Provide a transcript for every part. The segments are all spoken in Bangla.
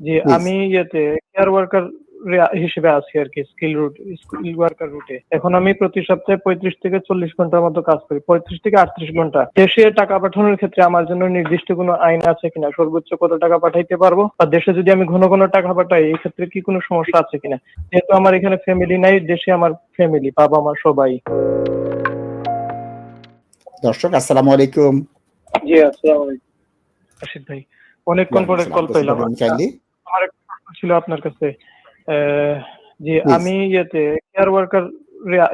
জি Please. আমি ইয়েতে কেয়ার ওয়ার্কার হিসেবে আছি আর কি স্কিল রুট স্কিল ওয়ার্কার রুটে এখন আমি প্রতি সপ্তাহে পঁয়ত্রিশ থেকে চল্লিশ ঘণ্টার মতো কাজ করি। পঁয়ত্রিশ থেকে আটত্রিশ ঘণ্টা। দেশে টাকা পাঠানোর ক্ষেত্রে আমার জন্য নির্দিষ্ট কোনো আইন আছে কিনা? সর্বোচ্চ কত টাকা পাঠাইতে পারব? আর দেশে যদি আমি ঘন ঘন টাকা পাঠাই এই ক্ষেত্রে কি কোনো সমস্যা আছে কিনা? যেহেতু আমার এখানে ফ্যামিলি নাই দেশে আমার ফ্যামিলি বাবা মা সবাই। দর্শক আসসালামু আলাইকুম। জি আসসালামু আলাইকুম। রশিদ ভাই অনেকক্ষণ পরে কল কাইন্ডলি আমার একটা প্রশ্ন ছিল আপনার কাছে যে আমি ইয়েতে কেয়ার ওয়ার্কার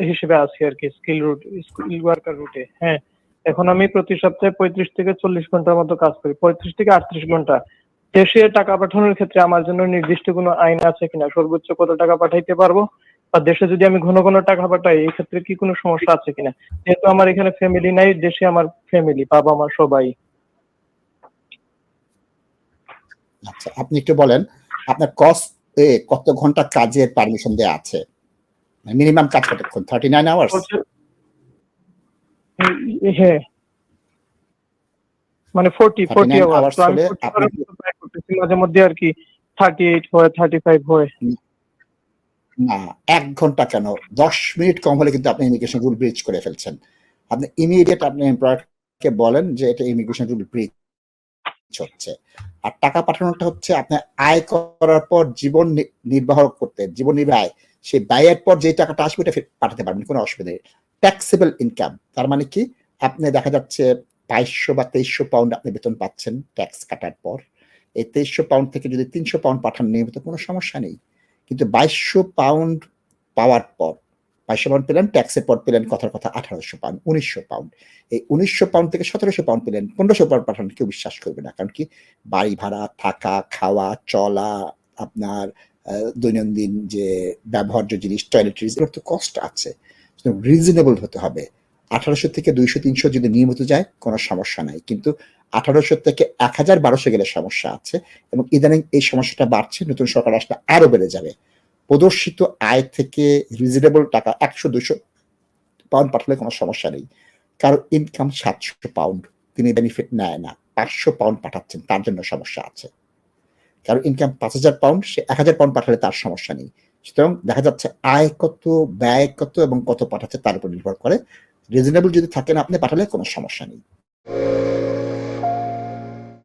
হিসেবে আছি আর কি স্কিল রুট স্কিল ওয়ার্কার রুটে হ্যাঁ। এখন আমি প্রতি সপ্তাহে পঁয়ত্রিশ থেকে চল্লিশ ঘণ্টার মতো কাজ করি পঁয়ত্রিশ থেকে আটত্রিশ ঘণ্টা। দেশে টাকা পাঠানোর ক্ষেত্রে আমার জন্য নির্দিষ্ট কোনো আইন আছে কিনা সর্বোচ্চ কত টাকা পাঠাইতে পারব? আর দেশে যদি আমি ঘন ঘন টাকা পাঠাই এই ক্ষেত্রে কি কোনো সমস্যা আছে কিনা? যেহেতু আমার এখানে ফ্যামিলি নাই দেশে আমার ফ্যামিলি বাবা মা সবাই। আচ্ছা আপনি একটু বলেন আপনার কস এ কত ঘণ্টা কাজের পারমিশন দেয়া আছে? মিনিমাম কাজ কতক্ষণ? থার্টি নাইন আওয়ার্স হ্যাঁ। মানে ফোর্টি 39 ফোর্টি আওয়ার্স মাঝে মধ্যে আর কি থার্টি এইট হয় থার্টি ফাইভ হয়। না এক ঘণ্টা কেন? দশ মিনিট কম হলে কিন্তু আপনি ইমিগ্রেশন রুল ব্রিজ করে ফেলছেন। আপনি ইমিডিয়েট আপনি এমপ্লয়ারকে বলেন যে এটা ইমিগ্রেশন রুল ব্রিজ হচ্ছে আর টাকা পাঠানোটা হচ্ছে আপনি আয় করার পর জীবন নির্বাহ করতে, জীবন নির্বাহ। সেই ব্যয়ের পর যে টাকাটা আসবে এটা পাঠাতে পারবেন, কোনো অসুবিধা নেই। ট্যাক্সেবল ইনকাম তার মানে কি? আপনি দেখা যাচ্ছে বাইশশো বা তেইশশো পাউন্ড আপনি বেতন পাচ্ছেন ট্যাক্স কাটার পর। এই তেইশশো পাউন্ড থেকে যদি তিনশো পাউন্ড পাঠান, নিয়মিত কোনো সমস্যা নেই। কিন্তু বাইশশো পাউন্ড পাওয়ার পর বাইশশো পাউন্ড পেলেন ট্যাক্সের পর পেলেন কথার কথা আঠারোশো পাউন্ড, উনিশশো পাউন্ড। এই উনিশশো পাউন্ড থেকে সতেরোশো পাউন্ড পেলেন, পনেরোশো পাউন্ড পাঠান, কেউ বিশ্বাস করবে না, কারণ কি বাড়ি ভাড়া, থাকা, খাওয়া, চলা, আপনার দৈনন্দিন যে ব্যবহার্য জিনিস টয়লেট্রিজ এগুলোর তো কষ্ট আছে। রিজনেবল হতে হবে। আঠারোশো থেকে দুইশো, তিনশো যদি নিয়মিত যায়, কোনো সমস্যা নাই। কিন্তু আঠারোশো থেকে এক হাজার বারোশো গেলে সমস্যা আছে এবং ইদানিং এই সমস্যাটা বাড়ছে, নতুন সরকার আসলে আরও বেড়ে যাবে। প্রদর্শিত আয় থেকে রিজনেবল টাকা একশো দুশো পাউন্ড পাঠালে কোনো সমস্যা নেই। কারও ইনকাম সাতশো পাউন্ড তিনি বেনিফিট নেয় না, পাঁচশো পাউন্ড পাঠাচ্ছেন, তার জন্য সমস্যা আছে। কারও ইনকাম পাঁচ হাজার পাউন্ড সে এক হাজার পাউন্ড পাঠালে তার সমস্যা নেই। সুতরাং দেখা যাচ্ছে আয় কত, ব্যয় কত এবং কত পাঠাচ্ছে তার উপর নির্ভর করে। রিজনেবল যদি থাকেন আপনি, পাঠালে কোনো সমস্যা নেই।